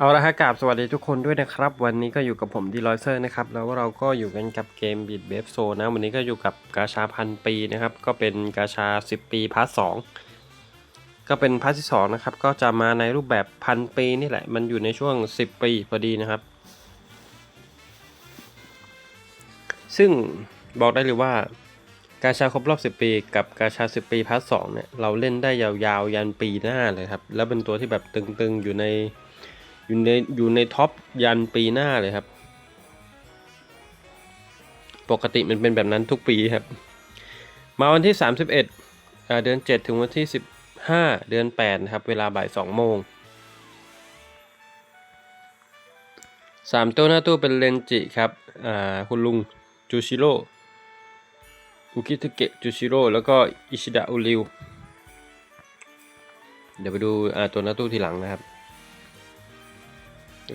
เอาละฮะกราบสวัสดีทุกคนด้วยนะครับ วันนี้ก็อยู่กับผมดีลอยเซอร์นะครับ แล้วเราก็อยู่กันกับเกมบีดเบฟโซนะ วันนี้ก็อยู่กับกาชาพันปีนะครับ ก็เป็นกาชา 10 ปีพาร์ทสองก็เป็นพาร์ทที่สองนะครับ ก็จะมาในรูปแบบพันปีนี่แหละ มันอยู่ในช่วง 10 ปีพอดีนะครับ ซึ่งบอกได้เลยว่ากาชาครบรอบ 10 ปีกับกาชา 10 ปีพาร์ทสองเนี่ยเราเล่นได้ยาวๆยันปีหน้าเลยครับ แล้วเป็นตัวที่แบบตึงๆอยู่ใน อยู่ในอยู่ในท็อปยันปีหน้าเลยครับ ปกติมันเป็นแบบนั้นทุกปีครับ มาวันที่ 31อ่าเดือน 7 ถึงวันที่ 15 เดือน8นะครับ เวลาบ่าย2โมงสามตัวหน้าตู้เป็นเลนจิครับอ่าคุณลุงจูชิโร่อุคิทเกะจูชิโร่แล้วก็อิชิดะอุริว เดี๋ยวไปดูอ่าตัวหน้าตู้ทีหลังนะครับ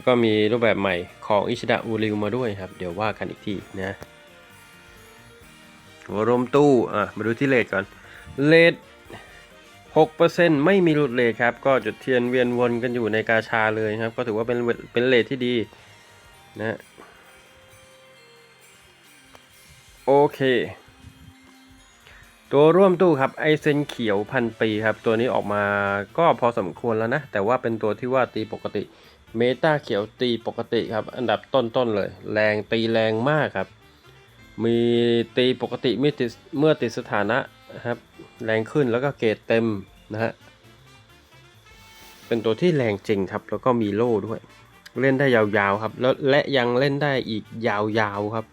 ก็มีรูปแบบใหม่ของอิชิดะอูริวมาด้วยครับ เดี๋ยวว่ากันอีกทีนะหัวรมตู้ อะ มาดูที่เลทก่อน เลท6%ไม่มีหลุดเลทครับ ก็จุดเทียนเวียนวนกันอยู่ในกาชาเลยครับ ก็ถือว่าเป็นเป็นเลทที่ดีนะโอเค ตัวร่วมตู้ครับไอเซนเขียวพันปีครับ ตัวนี้ออกมาก็พอสมควรแล้วนะ แต่ว่าเป็นตัวที่ว่าตีปกติ เมตาเขียวตีปกติครับ อันดับต้นๆเลย แรงตีแรงมากครับ มีตีปกติเมื่อติดเมื่อติดสถานะครับ แรงขึ้นแล้วก็เกรดเต็มนะฮะ เป็นตัวที่แรงจริงครับ แล้วก็มีโล่ด้วย เล่นได้ยาวๆครับ แล้วและยังเล่นได้อีกยาวๆครับ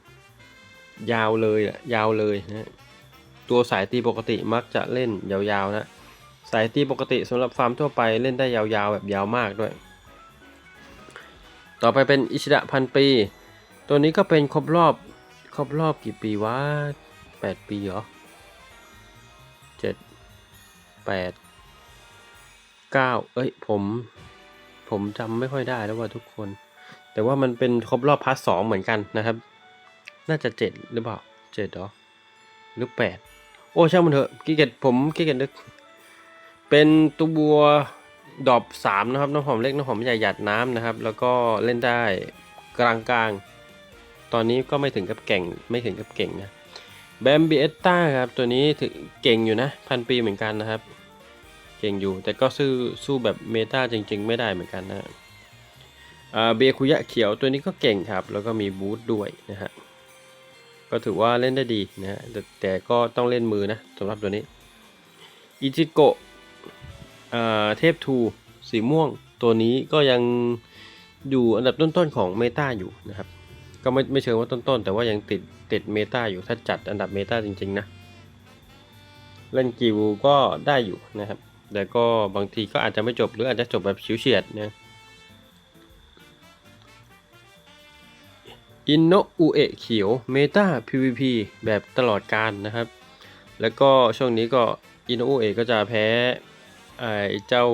ยาวเลยอะยาวเลยนะตัวสายตีปกติมักจะเล่นยาวๆนะ สายตีปกติสำหรับฟาร์มทั่วไปเล่นได้ยาวๆแบบยาวมากด้วย ต่อไปเป็นอิชิดะพันปี ตัวนี้ก็เป็นครบรอบครบรอบกี่ปีวะแปดปีเหรอเจ็ดแปดเก้าเอ้ยผม ผมจำไม่ค่อยได้แล้วว่าทุกคน แต่ว่ามันเป็นครบรอบพาร์ทสองเหมือนกันนะครับ น่าจะเจ็ดหรือเปล่าเจ็ดหรอ หรือแปดโอ้ช่างมันเถอะกี้เกตผมกี้เกตนึก เป็นตัว ดอบสามนะครับน้ำหอมเล็กน้ำหอมใหญ่หยาดน้ำนะครับ แล้วก็เล่นได้กลางกลางๆตอนนี้ก็ไม่ถึงกับเก่งไม่ถึงกับเก่งนะแบมบีเอตตาครับตัวนี้ถึงเก่งอยู่นะพันปีเหมือนกันนะครับ เก่งอยู่แต่ก็สู้สู้แบบเมตาจริง ๆ ไม่ได้เหมือนกันนะเบียคุยะเขียวตัวนี้ก็เก่งครับ แล้วก็มีบูทด้วยนะฮะก็ถือว่าเล่นได้ดีนะฮะแต่ก็ต้องเล่นมือนะสำหรับตัวนี้อิจิโกะ เทพทูสีม่วงตัวนี้ก็ยังอยู่อันดับต้นๆของเมตาอยู่นะครับ ก็ไม่ไม่เชิงว่าต้นๆ แต่ว่ายังติดติดเมตาอยู่ถ้าจัดอันดับเมตาจริงๆนะ เล่นกิวก็ได้อยู่นะครับ แต่ก็บางทีก็อาจจะไม่จบหรืออาจจะจบแบบฉิวเฉียดนะอินโนอุเอะเขียวเมตา PVP แบบตลอดการนะครับ แล้วก็ช่วงนี้ก็อินโนอุเอะก็จะแพ้ ไอ้เจ้า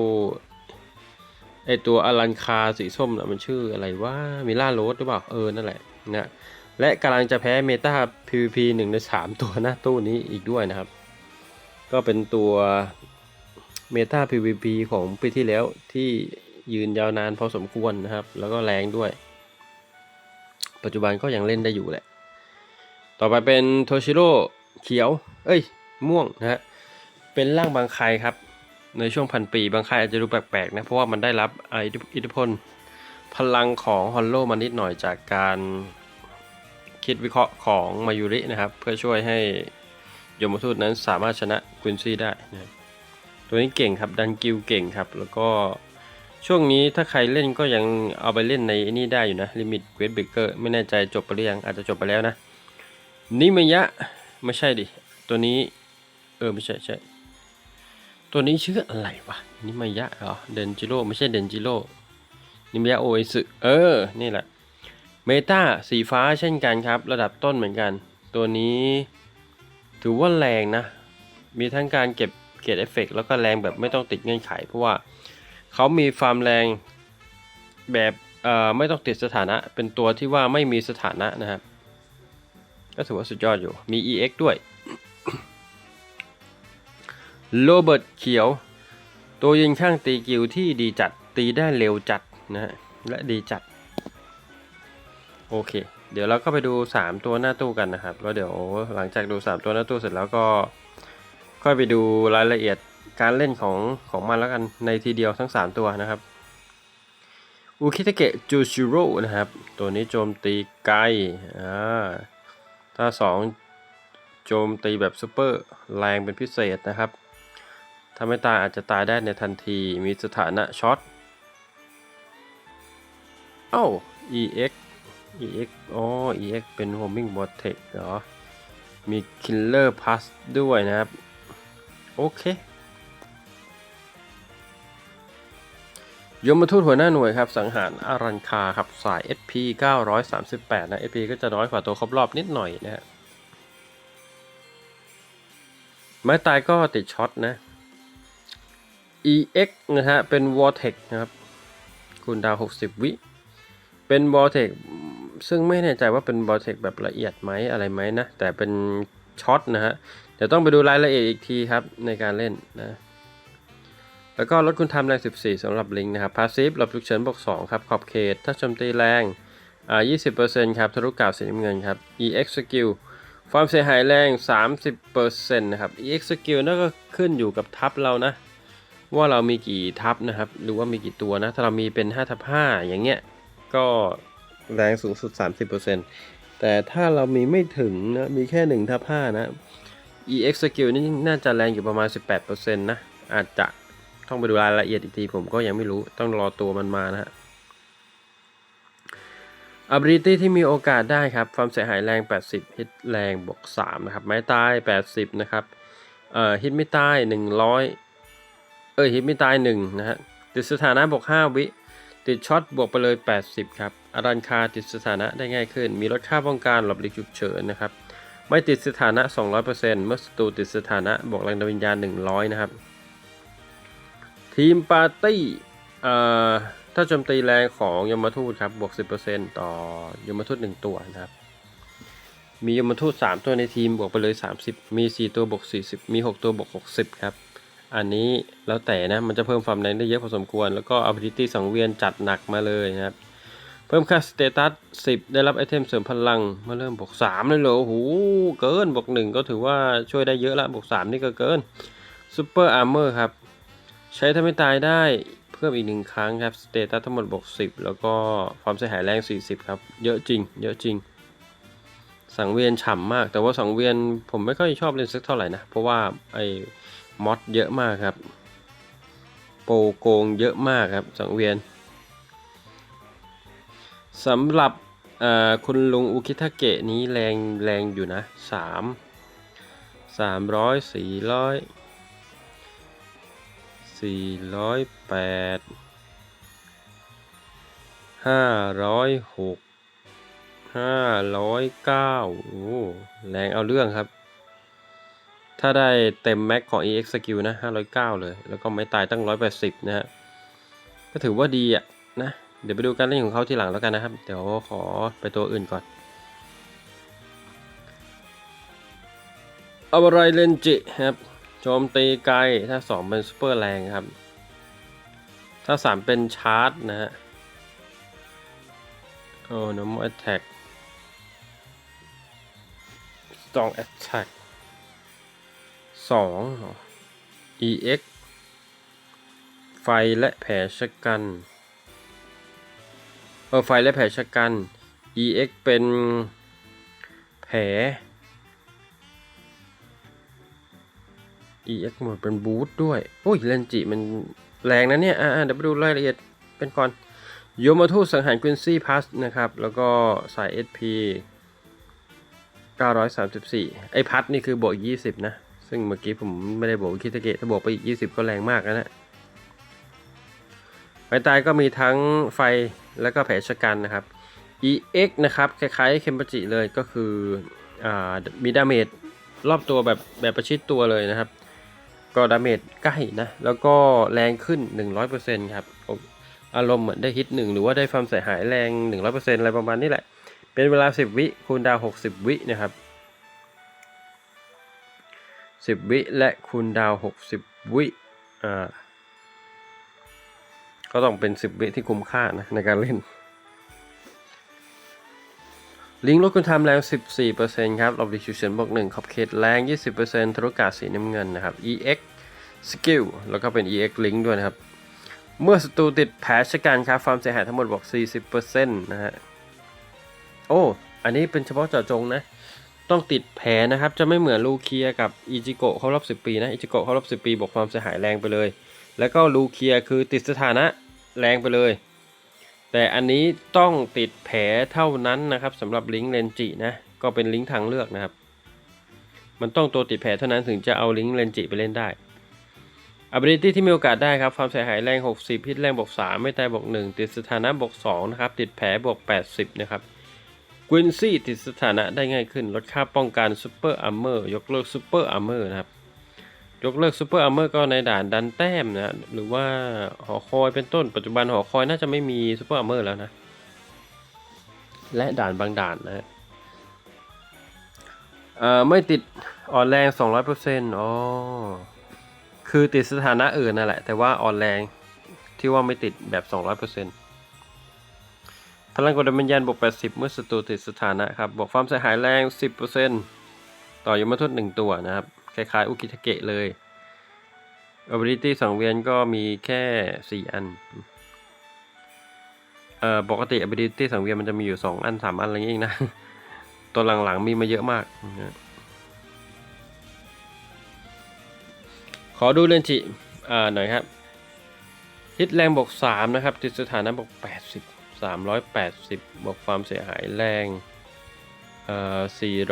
ไอ้ตัวอลันคาสีส้มนะมันชื่ออะไรว่ามิล่าโรสหรือเปล่าเออนั่นแหละนะและกำลังจะแพ้เมตา PVP หนึ่งในสามตัวหน้าตู้นี้อีกด้วยนะครับ ก็เป็นตัวเมตา PVP ของปีที่แล้วที่ยืนยาวนานพอสมควรนะครับ แล้วก็แรงด้วย ปัจจุบันก็ยังเล่นได้อยู่แหละ ต่อไปเป็นโทชิโร่เขียว เอ้ย ม่วงนะฮะเป็นร่างบางใครครับ ในช่วงพันปีบางใครอาจจะดูแปลกๆนะ เพราะว่ามันได้รับอิทธิพลพลังของฮอลโลมานิดหน่อยจากการคิดวิเคราะห์ของมายุรินะครับ เพื่อช่วยให้ยมทูตนั้นสามารถชนะควินซี่ได้นะตัวนี้เก่งครับดันกิลเก่งครับ แล้วก็ช่วงนี้ถ้าใครเล่นก็ยังเอาไปเล่นในนี่ได้อยู่นะลิมิตเวทเบเกอร์ไม่แน่ใจจบไปหรือยังอาจจะจบไปแล้วนะนิมยะไม่ใช่ดิ ตัวนี้ เออ ไม่ใช่ใช่ ตัวนี้ชื่ออะไรวะนิมายะเหรอเดนจิโร่ไม่ใช่เดนจิโร่นิมายะโอเอสึเออ นี่แหละ เมตาสีฟ้าเช่นกันครับ ระดับต้นเหมือนกัน ตัวนี้ ถือว่าแรงนะ มีทั้งการเก็บเกรดเอฟเฟกแล้วก็แรงแบบไม่ต้องติดเงื่อนไข เพราะว่าเขามีฟาร์มแรงแบบเอ่อไม่ต้องติดสถานะเป็นตัวที่ว่าไม่มีสถานะนะครับก็ถือว่าสุดยอดอยู่มี EX ด้วย โรเบิร์ตเขียว ตัวยิงช่างตีกิวที่ดีจัดตีได้เร็วจัดนะฮะและดีจัด โอเค เดี๋ยวเราก็ไปดู 3 ตัวหน้าตู้กันนะครับแล้วเดี๋ยวหลังจากดู 3 ตัวหน้าตู้เสร็จแล้วก็ ค่อยไปดูรายละเอียดการเล่นของของมันแล้วกันในทีเดียวทั้ง 3 ตัวนะครับอุคิเตเกะจูชิโร่นะครับ ตัวนี้โจมตีไกลอ่าถ้า 2 โจมตีแบบซูเปอร์แรงเป็นพิเศษนะครับ ถ้าไม่ตายอาจจะตายได้ในทันที มีสถานะช็อต เอ้า EX EX อ๋อ EX เป็น homing vortex เหรอ มี killer pass ด้วยนะครับ โอเค ยมทูตหัวหน้าหน่วยครับ สังหารอารันคาครับ สาย SP 938 นะ SP ก็จะน้อยกว่าตัวครบรอบนิดหน่อยนะฮะ ไม้ตายก็ติดช็อตนะ EX นะฮะ เป็น Vortex นะครับคุณดาว 60 วิ เป็น Vortex ซึ่งไม่แน่ใจว่าเป็น Vortex แบบละเอียดไหมอะไรไหมนะ แต่เป็นช็อตนะฮะ เดี๋ยวต้องไปดูรายละเอียดอีกทีครับ ในการเล่นนะ แล้วก็ลดคุณทำแรง 14สำหรับลิงนะครับพาสซีฟหลบฉุกเฉินบวก2ครับ ขอบเขต ถ้าโจมตีแรง อ่า 20%ครับทะลุกาวสีน้ำเงินครับ EX skill ความเสียหายแรง 30%นะครับ EX skill นั่นก็ขึ้นอยู่กับทัพเรานะ ว่าเรามีกี่ทัพนะครับ หรือว่ามีกี่ตัวนะ ถ้าเรามีเป็น5ทับ5อย่างเงี้ย ก็แรงสูงสุด 30%แต่ถ้าเรามีไม่ถึงนะ มีแค่1ทับ5นะ EX skill นี่น่าจะแรงอยู่ประมาณ 18%นะ อาจจะต้องไปดูรายละเอียดอีกที ผมก็ยังไม่รู้ต้องรอตัวมันมานะฮะ ability ที่มีโอกาสได้ครับความเสียหายแรง 80 ฮิตแรงบวก3นะครับ ไม้ตาย 80 นะครับ เอ่อ ฮิตไม่ตาย 100 เอ้ยฮิตไม่ตาย1นะฮะติดสถานะบวก5วิ ติดช็อตบวกไปเลย 80 ครับอารันคาติดสถานะได้ง่ายขึ้น มีลดค่าป้องกันหลบหลีกฉุกเฉินนะครับ ไม่ติดสถานะ 200%เมื่อศัตรูติดสถานะบวกแรงดำวิญญาณ 100 นะครับ ทีมปาร์ตี้เอ่อถ้าโจมตีแรงของยมทูตครับบวก 10%ต่อยมทูต1 ตัวนะครับมียมทูต3 ตัวในทีมบวกไปเลย 30 มี 4 ตัวบวก40 มี 6 ตัวบวก60 ครับ อันนี้แล้วแต่นะมันจะเพิ่มความแรงได้เยอะพอสมควร แล้วก็ ability สังเวียนจัดหนักมาเลยนะครับ เพิ่มค่าสเตตัส10 ได้รับไอเทมเสริมพลังมื่อเริ่มบวก3เลยเหรอโอ้โหเกินบวก1ก็ถือว่าช่วยได้เยอะละบวก3นี่ก็เกินซูเปอร์อาร์เมอร์ครับ ใช้ทำให้ตายได้เพิ่มอีกหนึ่งครั้งครับสเตตัสทั้งหมดบวก10 แล้วก็ความเสียหายแรง 40 ครับ เยอะจริง เยอะจริง สังเวียนฉ่ำมาก แต่ว่าสังเวียนผมไม่ค่อยชอบเล่นสักเท่าไหร่นะ เพราะว่าไอ มอดเยอะมากครับ โปโกงเยอะมากครับสังเวียนสำหรับคุณลุงอุคิทาเกะนี้แรงแรงอยู่นะสามสามร้อยสี่ร้อยสี่ร้อยแปดห้าร้อยหกห้าร้อยเก้าโอ้แรงเอาเรื่องครับ ถ้าได้เต็มแม็กของ EX Skill นะ 509 เลย แล้วก็ไม่ตายตั้ง 180 นะฮะ ก็ถือว่าดีอะนะ เดี๋ยวไปดูการเล่นของเขาทีหลังแล้วกันนะครับ เดี๋ยวขอไปตัวอื่นก่อนอาอะไรเลนจิครับโจมตีไกล ถ้า 2 เป็นซูเปอร์แรงครับ ถ้า 3 เป็นชาร์จนะฮะ โอ้นมอแอตแทกสองแอตแท็ก สอ2 ex ไฟและแผลชะกัน เออไฟและแผลชะกัน ex เป็นแผล ex หมดเป็นบูทด้วย โอ้ยเลนจิมันแรงนะเนี่ย อ่าเดี๋ยวไปดูรายละเอียดเป็นก่อน โยมาทูสังหารควินซี่พัสนะครับ แล้วก็สาย SP 934 ไอ้พัดนี่คือโบวก20 นะ ซึ่งเมื่อกี้ผมไม่ได้บอกคิตาเกะถ้าบวกไปอีก 20 ก็แรงมากแล้วนะไม้ตายก็มีทั้งไฟแล้วก็แผลชะกันนะครับ EX นะครับ คล้ายๆเคมปจิเลยก็คืออมีดาเมจรอบตัวแบบแบบประชิดตัวเลยนะครับ ก็ดาเมจใกล้นะ แล้วก็แรงขึ้น 100%ครับ อารมณ์เหมือนได้ฮิตหนึ่งหรือว่าได้ความเสียหายแรง 100%อะไรประมาณนี้แหละ เป็นเวลา 10 วิคูณดาว 60 วินะครับ 10 วิและคูณดาว 60 วิอ่าก็ต้องเป็น 10 วิที่คุ้มค่านะในการเล่น ลิงก์ลดคุณทำแรง 14%ครับ Object Fusion บวก1ขอบเขตแรง 20%ทะลุกาศสีน้ำเงินนะครับ EX Skill แล้วก็เป็น EX Link ด้วยนะครับ เมื่อศัตรูติดแผลชะกันครับความเสียหายทั้งหมดบวก40%นะฮะ โอ้ อันนี้เป็นเฉพาะเจาะจงนะ ต้องติดแผลนะครับ จะไม่เหมือนลูเคียกับอิจิโกะเขารอบ 10 ปีนะอิจิโกะเขารอบ 10 ปีบวกความเสียหายแรงไปเลย แล้วก็ลูเคียคือติดสถานะแรงไปเลย แต่อันนี้ต้องติดแผลเท่านั้นนะครับสำหรับลิงก์เลนจินะก็เป็นลิงก์ทางเลือกนะครับ มันต้องตัวติดแผลเท่านั้นถึงจะเอาลิงก์เลนจิไปเล่นได้ ability ที่มีโอกาสได้ครับความเสียหายแรง 60พิษแรงบวก3ไม่ตายบวก1ติดสถานะบวก2นะครับติดแผลบวก80นะครับ กวินซี่ติดสถานะได้ง่ายขึ้น ลดค่าป้องกันซูเปอร์อาร์เมอร์ยกเลิกซูเปอร์อาร์เมอร์นะครับ ยกเลิกซูเปอร์อาร์เมอร์ก็ในด่านดันแต้มนะหรือว่าหอคอยเป็นต้น ปัจจุบันหอคอยน่าจะไม่มีซูเปอร์อาร์เมอร์แล้วนะ และด่านบางด่านนะฮะเอ่อไม่ติดอ่อนแรง 200%อ๋อคือติดสถานะอื่นนั่นแหละ แต่ว่าอ่อนแรงที่ว่าไม่ติดแบบ 200% พลังกดดันวิญญาณบวก 80 เมื่อศัตรูติดสถานะครับบวกความเสียหายแรง 10%ต่อยมทูตหนึ่งตัวนะครับ คล้ายๆ อุกิทาเกะเลย ability สังเวียนก็มีแค่ 4 อัน เอ่อ ปกติ ability สังเวียนมันจะมีอยู่ 2 อัน 3 อันอะไรอย่างงี้นะ ตัวหลังๆมีมาเยอะมากนะขอดูเลนจิ อ่า หน่อยครับ ฮิตแรงบวก 3 นะครับ ติดสถานะบวก 80 380 บวกความเสียหายแรงเอ่อ420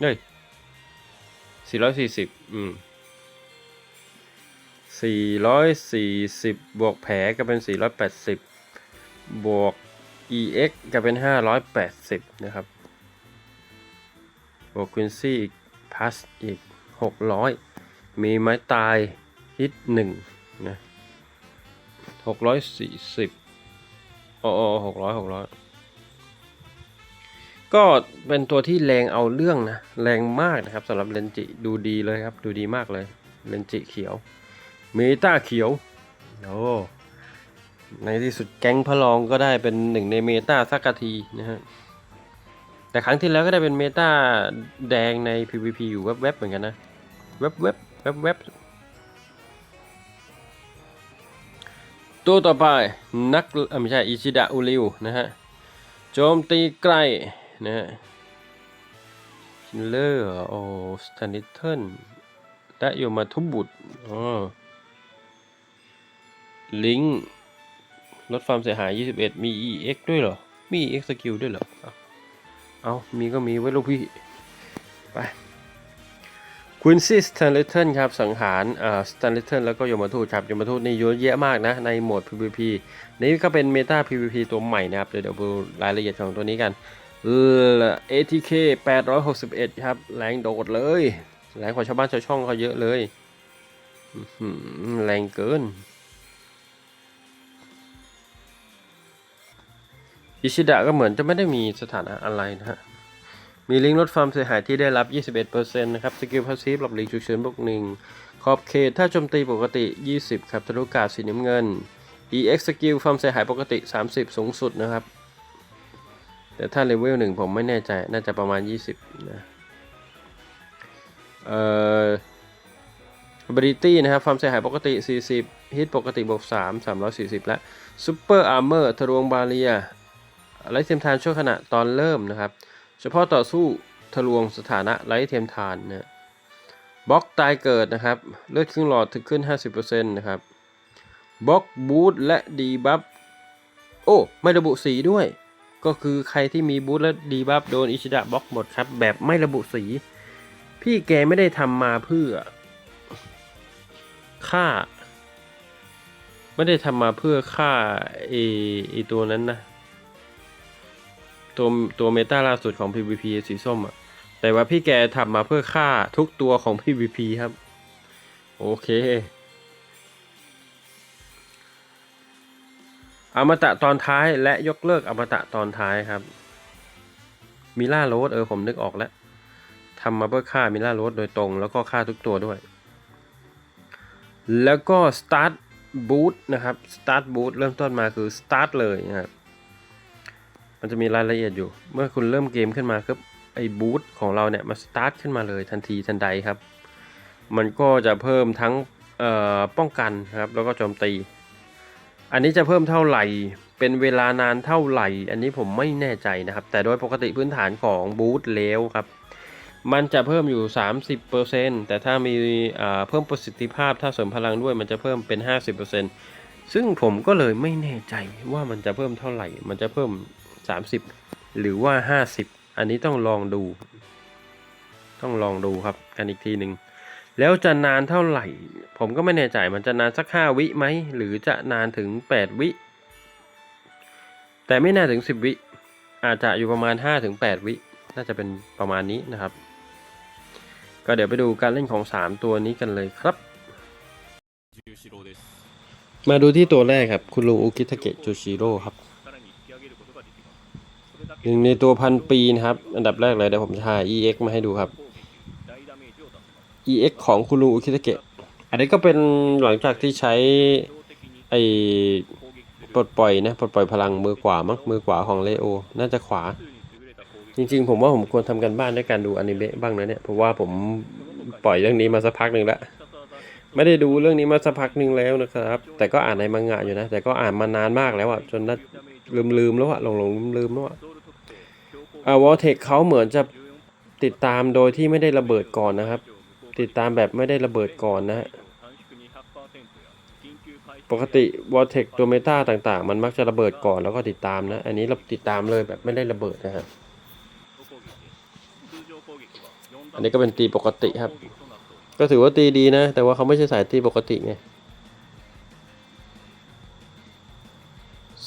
เฮ้ย440 อืม 440 บวกแผลก็เป็น 480 บวก EX ก็เป็น 580 นะครับ บวกควินซี่อีกพัสอีก 600 มีไม้ตายฮิตหนึ่ง นะ640อ๋อหกร้อยหกร้อยก็เป็นตัวที่แรงเอาเรื่องนะ แรงมากนะครับสำหรับเลนจิดูดีเลยครับ ดูดีมากเลยเลนจิเขียว เมตาเขียวโอ้ในที่สุดแก๊งพระรองก็ได้เป็นหนึ่งในเมตาสักกะทีนะฮะแต่ครั้งที่แล้วก็ได้เป็นเมตาแดงใน PVP อยู่แวบๆเหมือนกันนะแวบๆแวบๆ ตัวต่อไปนักอไม่ใช่อิชิดะอุริวนะฮะโจมตีใกล้นะฮะคิลเลอร์โอสแตนิเทิลและโยมาทุบบุตรอ๋อลิงก์ลดความเสียหาย 21 มี EX ด้วยเหรอ มี EX สกิลด้วยเหรอ เอามีก็มีไว้ลูกพี่ ไป ควินซี่สแตนเลตันครับสังหารอ่าสแตนเลตันแล้วก็ยมทูตครับยมทูตนี่เยอะแยะมากนะในโหมด PVP นี่ก็เป็นเมตา PVP ตัวใหม่นะครับ เดี๋ยวเดี๋ยวดูรายละเอียดของตัวนี้กันเออ ATK 861 ครับ แรงโดดเลย แรงกว่าชาวบ้านชาวช่องเขาเยอะเลยแรงเกินอิชิดะก็เหมือนจะไม่ได้มีสถานะอะไรนะฮะ มีลิงก์ลดความเสียหายที่ได้รับ 21%นะครับ สกิลพาสซีฟหลบหลีกฉุกเฉินบวกหนึ่งขอบเขตถ้าโจมตีปกติ 20 ครับทะลุกาศสีน้ำเงิน EX สกิลความเสียหายปกติ 30 สูงสุดนะครับ แต่ถ้าเลเวลหนึ่งผมไม่แน่ใจ น่าจะประมาณ 20 นะ เอ่อ ability นะครับ ความเสียหายปกติ 40 ฮิตปกติบวก3 340 และ Super Armor ทะลวงบาเรียไลท์เทียมทานช่วงขณะตอนเริ่มนะครับ เฉพาะต่อสู้ทะลวงสถานะไลท์เทียมทานนะบล็อกตายเกิดนะครับ เลือดครึ่งหลอดถึงขึ้น 50%นะครับบล็อกบูทและดีบัฟโอ้ ไม่ระบุสีด้วย ก็คือใครที่มีบูทและดีบัฟโดนอิชิดะบล็อกหมดครับ แบบไม่ระบุสี พี่แกไม่ได้ทำมาเพื่อฆ่า ไม่ได้ทำมาเพื่อฆ่าเอไอตัวนั้นนะ ตัวตัวเมตาล่าสุดของ PVP สีส้มอะแต่ว่าพี่แกทำมาเพื่อฆ่าทุกตัวของ PVP ครับ โอเค อมตะตอนท้ายและยกเลิกอมตะตอนท้ายครับ มิล่าโรสเออผมนึกออกแล้วทำมาเพื่อฆ่ามิล่าโรสโดยตรงแล้วก็ฆ่าทุกตัวด้วย แล้วก็สตาร์ทบูทนะครับ start boot เริ่มต้นมาคือ start เลยนะครับ มันจะมีรายละเอียดอยู่ เมื่อคุณเริ่มเกมขึ้นมาครับไอ้บูทของเราเนี่ยมา start ขึ้นมาเลยทันทีทันใดครับ มันก็จะเพิ่มทั้งป้องกันครับแล้วก็โจมตี อันนี้จะเพิ่มเท่าไหร่ เป็นเวลานานเท่าไหร่ อันนี้ผมไม่แน่ใจนะครับ แต่โดยปกติพื้นฐานของบูทแล้วครับ มันจะเพิ่มอยู่ 30%แต่ถ้ามีเพิ่มประสิทธิภาพถ้าเสริมพลังด้วยมันจะเพิ่มเป็น 50%ซึ่งผมก็เลยไม่แน่ใจว่ามันจะเพิ่มเท่าไหร่ มันจะเพิ่ม 30 หรือว่า 50 อันนี้ต้องลองดู ต้องลองดูครับกันอีกทีหนึ่งแล้วจะนานเท่าไหร่ ผมก็ไม่แน่ใจมันจะนานสัก 5 วิไหม หรือจะนานถึง 8 วิ แต่ไม่น่าถึง 10 วิ อาจจะอยู่ประมาณ 5-8 วิ น่าจะเป็นประมาณนี้นะครับ ก็เดี๋ยวไปดูการเล่นของ 3 ตัวนี้กันเลยครับ มาดูที่ตัวแรกครับ คุณลุงอุกิทาเกะจูชิโร่ครับ หนึ่งในตัวพันปีนะครับ อันดับแรกเลยเดี๋ยวผมถ่า EX มาให้ดูครับ EX ของคุณลุงอุคิตะเกะ อันนี้ก็เป็นหลังจากที่ใช้ไอปลดปล่อยนะปลดปล่อยพลังมือขวามั้งมือขวาของเลโอ น่าจะขวา จริง ๆ ผมว่าผมควรทำกันบ้านด้วยการดูอนิเมะบ้างนะเนี่ยเพราะว่าผมปล่อยเรื่องนี้มาสักพักหนึ่งแล้วไม่ได้ดูเรื่องนี้มาสักพักหนึ่งแล้วนะครับ แต่ก็อ่านในมังงะอยู่นะ แต่ก็อ่านมานานมากแล้วอะจนลืมลืมแล้วอะหลงหลงลืมลืมแล้วอะ วอลเทคเขาเหมือนจะติดตามโดยที่ไม่ได้ระเบิดก่อนนะครับ ติดตามแบบไม่ได้ระเบิดก่อนนะฮะปกติวอลเทคตัวเมตาต่างๆ มันมักจะระเบิดก่อนแล้วก็ติดตามนะ อันนี้เราติดตามเลยแบบไม่ได้ระเบิดนะครับอันนี้ก็เป็นตีปกติครับ ก็ถือว่าตีดีนะ แต่ว่าเขาไม่ใช่สายตีปกติไง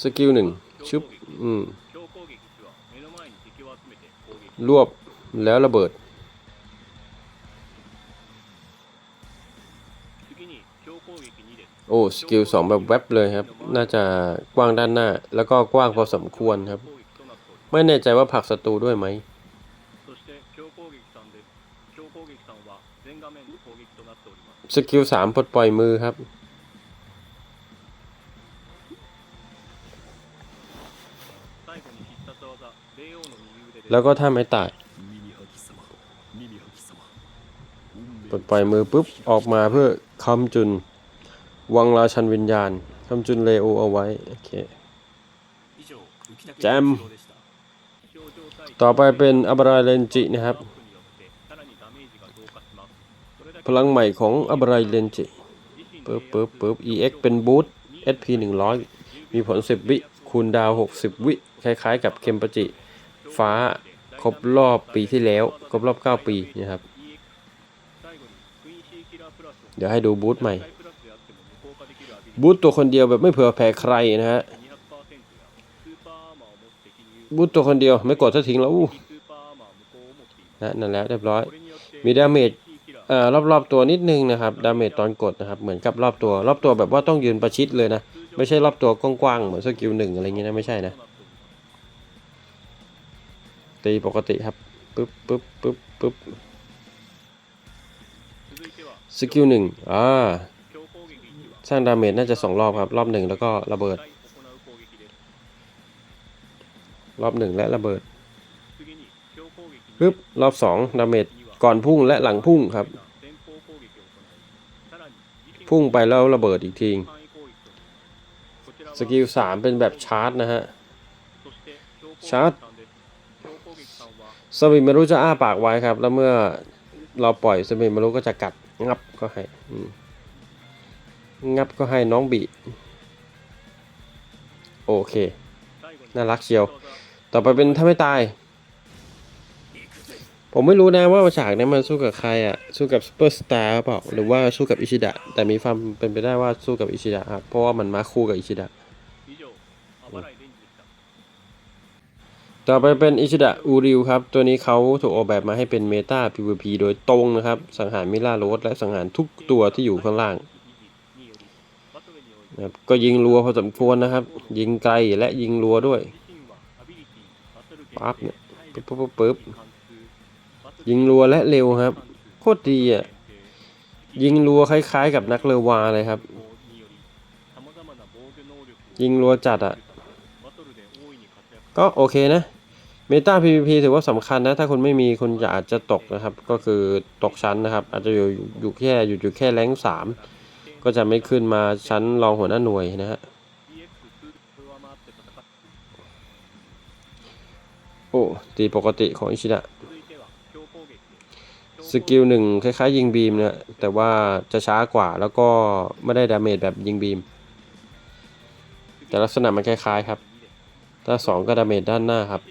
สกิลหนึ่งชุบ อืม รวบแล้วระเบิด โอ้ สกิลสองแบบแว็บเลยครับ น่าจะกว้างด้านหน้า แล้วก็กว้างพอสมควรครับ ไม่แน่ใจว่าผักศัตรูด้วยไหมสกิลสามปลดปล่อยมือครับ แล้วก็ถ้าไม่ตายปลดปล่อยมือปุ๊บออกมาเพื่อคำจุน วังราชันวิญญาณคำจุนเลโอเอาไว้ โอเคแจม ต่อไปเป็นอับราเลนจินะครับ พลังใหม่ของอับราเลนจิปึ๊บปึ๊บปึ๊บ EX เป็นบูท SP 100 มีผล 10 วิ คูณดาว 60 วิ คล้ายๆกับเคมปจิ ฟ้า ครบรอบปีที่แล้ว ครบรอบ 9 ปีนะครับ เดี๋ยวให้ดูบูธใหม่ บูธตัวคนเดียวแบบไม่เผื่อแผ่ใครนะฮะ บูธตัวคนเดียวไม่กดซะทิ้งแล้วนะนั่นแล้วเรียบร้อย มีดาเมจรอบรอบตัวนิดนึงนะครับดาเมจตอนกดนะครับ เหมือนกับรอบตัว รอบตัวแบบว่าต้องยืนประชิดเลยนะ ไม่ใช่รอบตัวกว้างๆเหมือนสกิลหนึ่งอะไรเงี้ยนะไม่ใช่นะ ตีปกติครับปึ๊บปึ๊บปึ๊บปึ๊บสกิลหนึ่งอ่าสร้างดาเมจน่าจะสองรอบครับ รอบหนึ่งแล้วก็ระเบิด รอบหนึ่งและระเบิดปึ๊บรอบสองดาเมจก่อนพุ่งและหลังพุ่งครับ พุ่งไปแล้วระเบิดอีกทีสกิลสามเป็นแบบชาร์จนะฮะ ชาร์จ สมิมารู้จะอ้าปากไว้ครับ แล้วเมื่อเราปล่อยสมิมารู้ก็จะกัดงับก็ให้งับก็ให้น้องบีโอเคน่ารักเชียว ต่อไปเป็นถ้าไม่ตาย ผมไม่รู้นะว่าฉากนี้มันสู้กับใครอะ สู้กับซูเปอร์สตาร์เปล่าหรือว่าสู้กับอิชิดะแต่มีความเป็นไปได้ว่าสู้กับอิชิดะครับเพราะว่ามันมาคู่กับอิชิดะ ต่อไปเป็นอิชิดะอูริวครับ ตัวนี้เขาถูกออกแบบมาให้เป็นเมตา PVP โดยตรงนะครับ สังหารมิล่าโรสและสังหารทุกตัวที่อยู่ข้างล่างนะครับก็ยิงรัวพอสมควรนะครับ ยิงไกลและยิงรัวด้วยปั๊บเนี่ยปึ๊บปึ๊บปึ๊บยิงรัวและเร็วครับ โคตรดีอะ ยิงรัวคล้ายๆ กับนักเลวาเลยครับ ยิงรัวจัดอะ ก็โอเคนะ เมตา PVP ถือว่าสำคัญนะ ถ้าคุณไม่มีคุณจะอาจจะตกนะครับ ก็คือตกชั้นนะครับ อาจจะอยู่อยู่แค่อยู่อยู่แค่แรงสามก็จะไม่ขึ้นมาชั้นรองหัวหน้าหน่วยนะฮะโอ้ตีปกติของอิชิดะสกิลหนึ่งคล้ายๆ ยิงบีมนะแต่ว่าจะช้ากว่าแล้วก็ไม่ได้ดาเมจแบบยิงบีม แต่ลักษณะมันคล้ายๆครับ ถ้า 2 ก็ดาเมจด้านหน้าครับ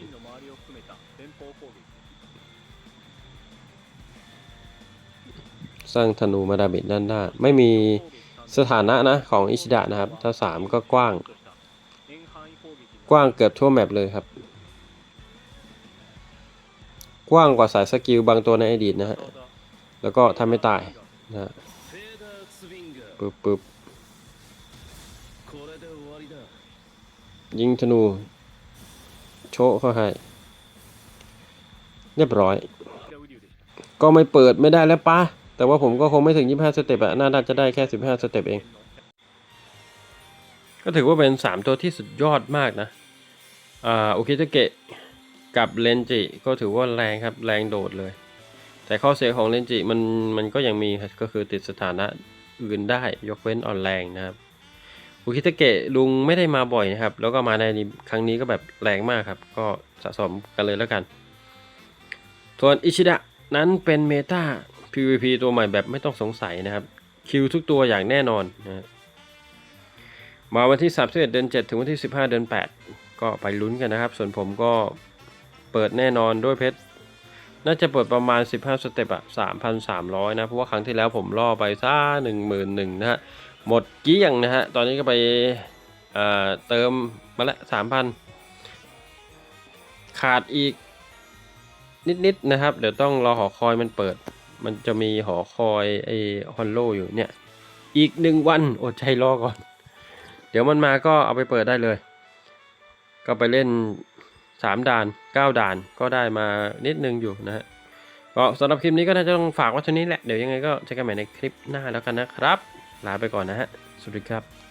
สร้างธนูมาดาบิจด้านหน้า ไม่มีสถานะนะของอิชิดะนะครับ ถ้า 3 ก็กว้าง กว้างเกือบทั่วแมปเลยครับ กว้างกว่าสายสกิลบางตัวในอดีตนะฮะ แล้วก็ทำไม่ตายนะฮะปึ๊บปึ๊บยิงธนู โชะเข้าให้เรียบร้อย ก็ไม่เปิดไม่ได้แล้วป้า แต่ว่าผมก็คงไม่ถึง 25 สเต็ปอะน่าจะได้แค่ 15 สเต็ปเอง ก็ถือว่าเป็น 3 ตัวที่สุดยอดมากนะ อ่าโอคิตะเกะกับเลนจิก็ถือว่าแรงครับ แรงโดดเลย แต่ข้อเสียของเลนจิมันมันก็ยังมีครับก็คือติดสถานะอื่นได้ยกเว้นอ่อนแรงนะครับโอคิตะเกะลุงไม่ได้มาบ่อยนะครับ แล้วก็มาในครั้งนี้ก็แบบแรงมากครับ ก็สะสมกันเลยแล้วกันส่วนอิชิดะนั้นเป็นเมตา PVP ตัวใหม่แบบไม่ต้องสงสัยนะครับ คิวทุกตัวอย่างแน่นอนนะมาวันที่ 31 เดือน 7 ถึงวันที่ 15 เดือน 8 ก็ไปลุ้นกันนะครับ ส่วนผมก็เปิดแน่นอนด้วยเพชร น่าจะเปิดประมาณ 15 สเต็ปอะ3,300 นะ เพราะว่าครั้งที่แล้วผมล่อไปซ่า11,000นะฮะ หมดเกี้ยงนะฮะ ตอนนี้ก็ไปเเติมมาละ 3,000 ขาดอีกนิดๆนะครับ เดี๋ยวต้องรอหอคอยมันเปิด มันจะมีหอคอยไอ้ฮอนโลอยู่เนี่ย อีกหนึ่งวันอดใจรอก่อน เดี๋ยวมันมาก็เอาไปเปิดได้เลย ก็ไปเล่น 3 ด่าน 9 ด่านก็ได้มานิดนึงอยู่นะฮะก็สำหรับคลิปนี้ก็น่าจะต้องฝากไว้เท่านี้แหละ เดี๋ยวยังไงก็เจอกันใหม่ในคลิปหน้าแล้วกันนะครับ ลาไปก่อนนะฮะ สวัสดีครับ